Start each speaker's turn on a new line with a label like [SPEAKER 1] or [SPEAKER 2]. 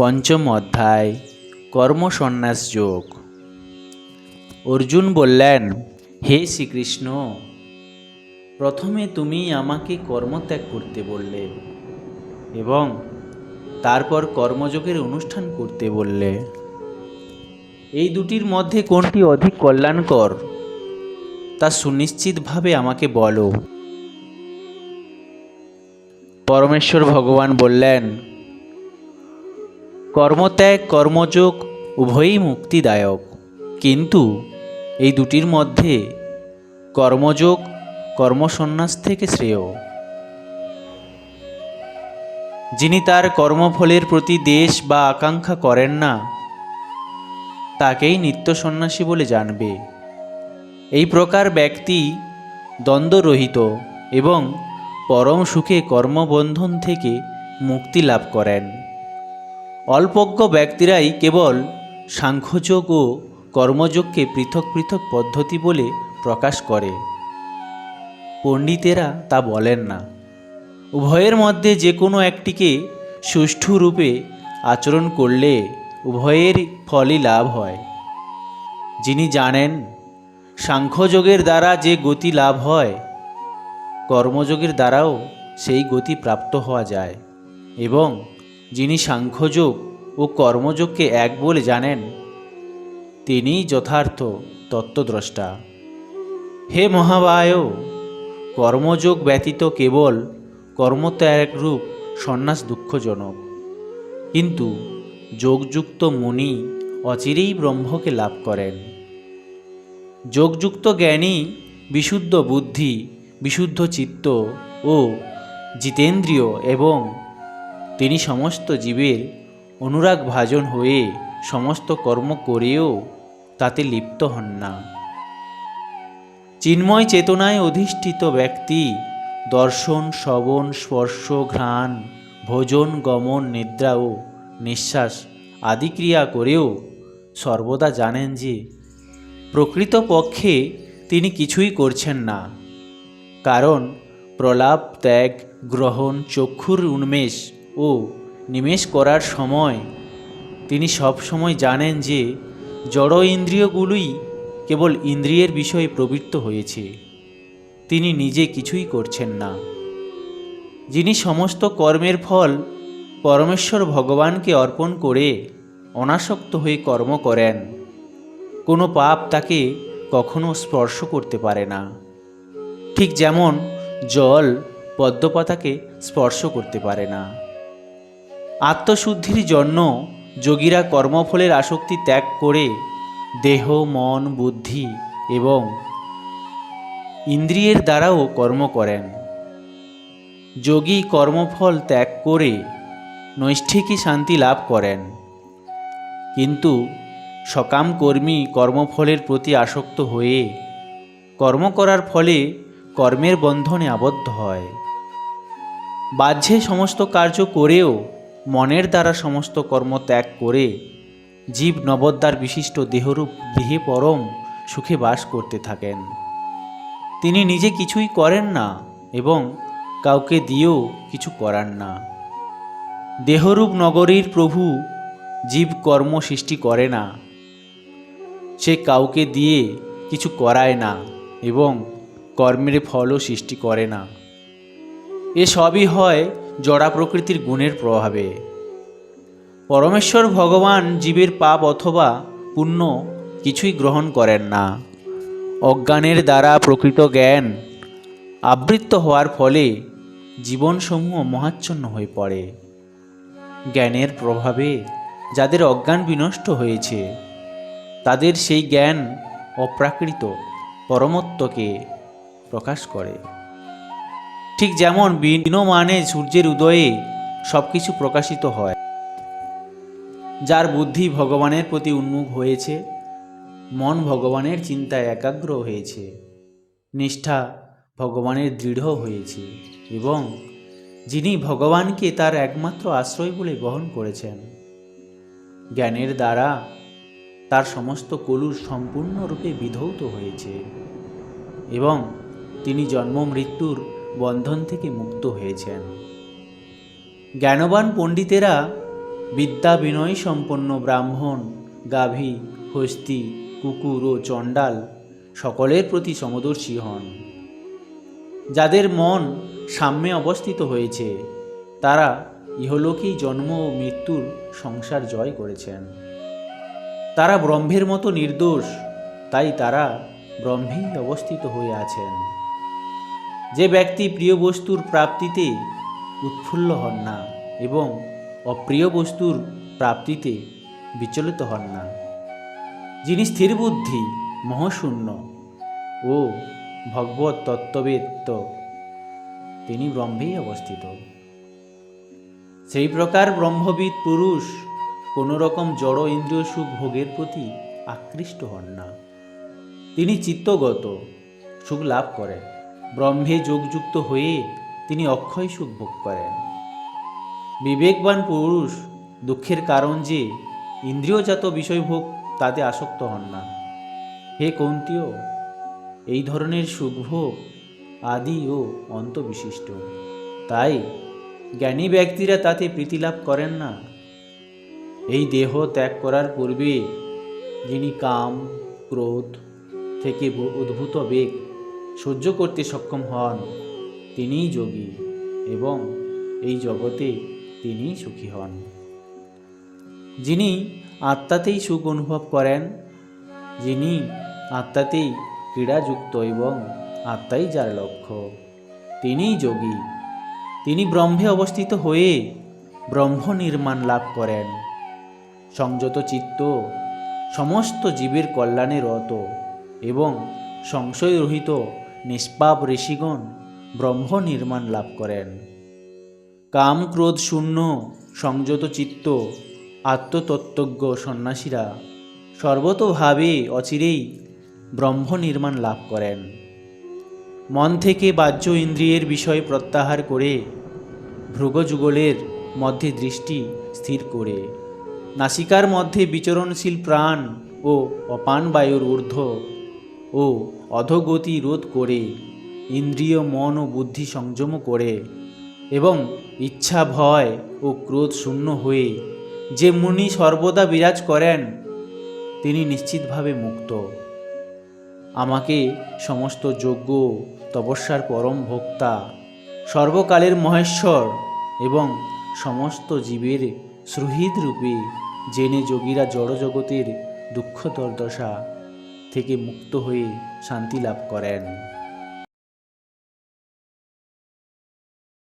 [SPEAKER 1] পঞ্চম অধ্যায়, কর্মসন্ন্যাস যোগ। অর্জুন বললেন, হে শ্রীকৃষ্ণ, প্রথমে তুমি আমাকে কর্মত্যাগ করতে বললে এবং তারপর কর্মযোগের অনুষ্ঠান করতে বললে। এই দুটির মধ্যে কোনটি অধিক কল্যাণকর, তা সুনিশ্চিতভাবে আমাকে বলো। পরমেশ্বর ভগবান বললেন কর্মত্যাগ কর্মযোগ উভয়ই মুক্তিদায়ক। কিন্তু এই দুটির মধ্যে কর্মযোগ, কর্মসন্ন্যাস থেকে শ্রেয়। যিনি তার কর্মফলের প্রতি দেশ বা আকাঙ্ক্ষা করেন না, তাকেই নিত্য সন্ন্যাসী বলে জানবে। এই প্রকার ব্যক্তি দ্বন্দ্বরহিত এবং পরম সুখে কর্মবন্ধন থেকে মুক্তি লাভ করেন। অল্পজ্ঞ ব্যক্তিরাই কেবল সাংখ্যযোগ ও কর্মযোগকে পৃথক পৃথক পদ্ধতি বলে প্রকাশ করে। পণ্ডিতেরা তা বলেন না। উভয়ের মধ্যে যে কোনো একটিকে সুষ্ঠু রূপে আচরণ করলে উভয়ের ফলই লাভ হয়। যিনি জানেন, সাংখ্যযোগের দ্বারা যে গতি লাভ হয়, কর্মযোগের দ্বারাও সেই গতি প্রাপ্ত হওয়া যায় এবং যিনি সাংখ্যযোগ ও কর্মযোগকে এক বলে জানেন, তিনিই যথার্থ তত্ত্বদ্রষ্টা। হে মহাবায়, কর্মযোগ ব্যতীত কেবল কর্মত্যাগ রূপ সন্ন্যাস দুঃখজনক। কিন্তু যোগযুক্ত মুনি অচিরেই ব্রহ্মকে লাভ করেন। যোগযুক্ত জ্ঞানী, বিশুদ্ধ বুদ্ধি, বিশুদ্ধ চিত্ত ও জিতেন্দ্রিয় এবং তিনি সমস্ত জীবের অনুরাগ ভাজন হয়ে সমস্ত কর্ম করেও তাতে লিপ্ত হন না। চিন্ময় চেতনায় অধিষ্ঠিত ব্যক্তি দর্শন, শ্রবণ, স্পর্শ, ঘ্রাণ, ভোজন, গমন, নিদ্রা ও নিঃশ্বাস আদি ক্রিয়া করেও সর্বদা জানেন যে প্রকৃতপক্ষে তিনি কিছুই করছেন না। কারণ প্রলাপ, ত্যাগ, গ্রহণ, চক্ষুর উন্মেষ ও নিমেষ করার সময় তিনি সব সময় জানেন যে জড় ইন্দ্রিয়গুলোই কেবল ইন্দ্রিয়ের বিষয়ে প্রবৃত্ত হয়েছে। তিনি নিজে কিছুই করছেন না। যিনি সমস্ত কর্মের ফল পরমেশ্বর ভগবানকে অর্পণ করে অনাসক্ত হয়ে কর্ম করেন, কোনো পাপ তাকে কখনো স্পর্শ করতে পারে না। ঠিক যেমন জল পদ্মপাতাকে স্পর্শ করতে পারে না। আত্মশুদ্ধির জন্য যোগীরা কর্মফলের আসক্তি ত্যাগ করে দেহ, মন, বুদ্ধি এবং ইন্দ্রিয়ের দ্বারাও কর্ম করেন। যোগী কর্মফল ত্যাগ করে নৈষ্ঠিকই শান্তি লাভ করেন। কিন্তু সকাম কর্মী কর্মফলের প্রতি আসক্ত হয়ে কর্ম করার ফলে কর্মের বন্ধনে আবদ্ধ হয়। বাহ্যে সমস্ত কার্য করেও মনের দ্বারা সমস্ত কর্ম ত্যাগ করে জীব নবদ্বার বিশিষ্ট দেহরূপ গৃহে পরম সুখে বাস করতে থাকেন। তিনি নিজে কিছুই করেন না এবং কাউকে দিয়েও কিছু করান না। দেহরূপ নগরীর প্রভু জীব কর্ম সৃষ্টি করে না। সে কাউকে দিয়ে কিছু করায় না এবং কর্মের ফলও সৃষ্টি করে না। এ সবই হয় জড়া প্রকৃতির গুণের প্রভাবে। পরমেশ্বর ভগবান জীবের পাপ অথবা পুণ্য কিছুই গ্রহণ করেন না। অজ্ঞানের দ্বারা প্রকৃত জ্ঞান আবৃত্ত হওয়ার ফলে জীবনসমূহ মহাচ্ছন্ন হয়ে পড়ে। জ্ঞানের প্রভাবে যাদের অজ্ঞান বিনষ্ট হয়েছে, তাদের সেই জ্ঞান অপ্রাকৃত পরমত্বকে প্রকাশ করে। ঠিক যেমন বিনমানে সূর্যের উদয়ে সব কিছু প্রকাশিত হয়। যার বুদ্ধি ভগবানের প্রতি উন্মুখ হয়েছে, মন ভগবানের চিন্তায় একাগ্র হয়েছে, নিষ্ঠা ভগবানের দৃঢ় হয়েছে এবং যিনি ভগবানকে তার একমাত্র আশ্রয় বলে গ্রহণ করেছেন, জ্ঞানের দ্বারা তার সমস্ত কলুর সম্পূর্ণরূপে বিধৌত হয়েছে এবং তিনি জন্ম মৃত্যুর বন্ধন থেকে মুক্ত হয়েছেন। জ্ঞানবান পণ্ডিতেরা বিদ্যা বিনয় সম্পন্ন ব্রাহ্মণ, গাভী, হস্তি, কুকুর ও চণ্ডাল সকলের প্রতি সমদর্শী হন। যাদের মন সাম্যে অবস্থিত হয়েছে, তারা ইহলোকেই জন্ম ও মৃত্যুর সংসার জয় করেছেন। তারা ব্রহ্মের মতো নির্দোষ, তাই তারা ব্রহ্মেই অবস্থিত হয়ে আছেন। যে ব্যক্তি প্রিয় বস্তুর প্রাপ্তিতে উৎফুল্ল হন না এবং অপ্রিয় বস্তুর প্রাপ্তিতে বিচলিত হন না। যিনি স্থির বুদ্ধি, মহশূন্য ও ভগবত তত্ত্ববেত্ত, তিনি ব্রহ্মেই অবস্থিত। সেই প্রকার ব্রহ্মবিদ পুরুষ কোনো রকম জড় ইন্দ্রিয় সুখ ভোগের প্রতি আকৃষ্ট হন না। তিনি চিত্তগত সুখ লাভ করেন। ব্রহ্মে যোগযুক্ত হয়ে তিনি অক্ষয় সুখ ভোগ করেন। বিবেকবান পুরুষ দুঃখের কারণ যে ইন্দ্রিয়জাত বিষয়ভোগ তাতে আসক্ত হন না। হে কৌন্তীয়, এই ধরনের সুখভোগ আদি ও অন্তবিশিষ্ট। তাই জ্ঞানী ব্যক্তিরা তাতে প্রীতিলাভ করেন না। এই দেহ ত্যাগ করার পূর্বে যিনি কাম, ক্রোধ থেকে উদ্ভূত বেগ সহ্য করতে সক্ষম হন। তিনিই যোগী এবং এই জগতে তিনিই সুখী হন। যিনি আত্মাতেই সুখ অনুভব করেন, যিনি আত্মাতেই ক্রীড়াযুক্ত এবং আত্মাই যার লক্ষ্য, তিনিই যোগী। তিনি ব্রহ্মে অবস্থিত হয়ে ব্রহ্ম নির্মাণ লাভ করেন। সংযত চিত্ত, সমস্ত জীবের কল্যাণে রত এবং সংশয়রহিত নিষ্পাপ ঋষিগণ ব্রহ্ম নির্মাণ লাভ করেন। কাম ক্রোধ শূন্য, সংযত চিত্ত, আত্মতত্ত্বজ্ঞ সন্ন্যাসীরা সর্বতোভাবে অচিরেই ব্রহ্ম নির্মাণ লাভ করেন। মন থেকে বাহ্য ইন্দ্রিয়ের বিষয় প্রত্যাহার করে ভ্রুগযুগলের মধ্যে দৃষ্টি স্থির করে। নাসিকার মধ্যে বিচরণশীল প্রাণ ও অপান বায়ুর ঊর্ধ্ব ও অধগতি রোধ করে, ইন্দ্রিয় মন ও বুদ্ধি সংযম করে এবং ইচ্ছা, ভয় ও ক্রোধ শূন্য হয়ে যে মুনি সর্বদা বিরাজ করেন, তিনি নিশ্চিতভাবে মুক্ত। আমাকে সমস্ত যোগ্য তপস্যার পরম ভোক্তা, সর্বকালের মহেশ্বর এবং সমস্ত জীবের সুহৃদ রূপে জেনে যোগীরা জড়জগতের দুঃখ দুর্দশা থেকে মুক্ত হয়ে শান্তি লাভ করেন।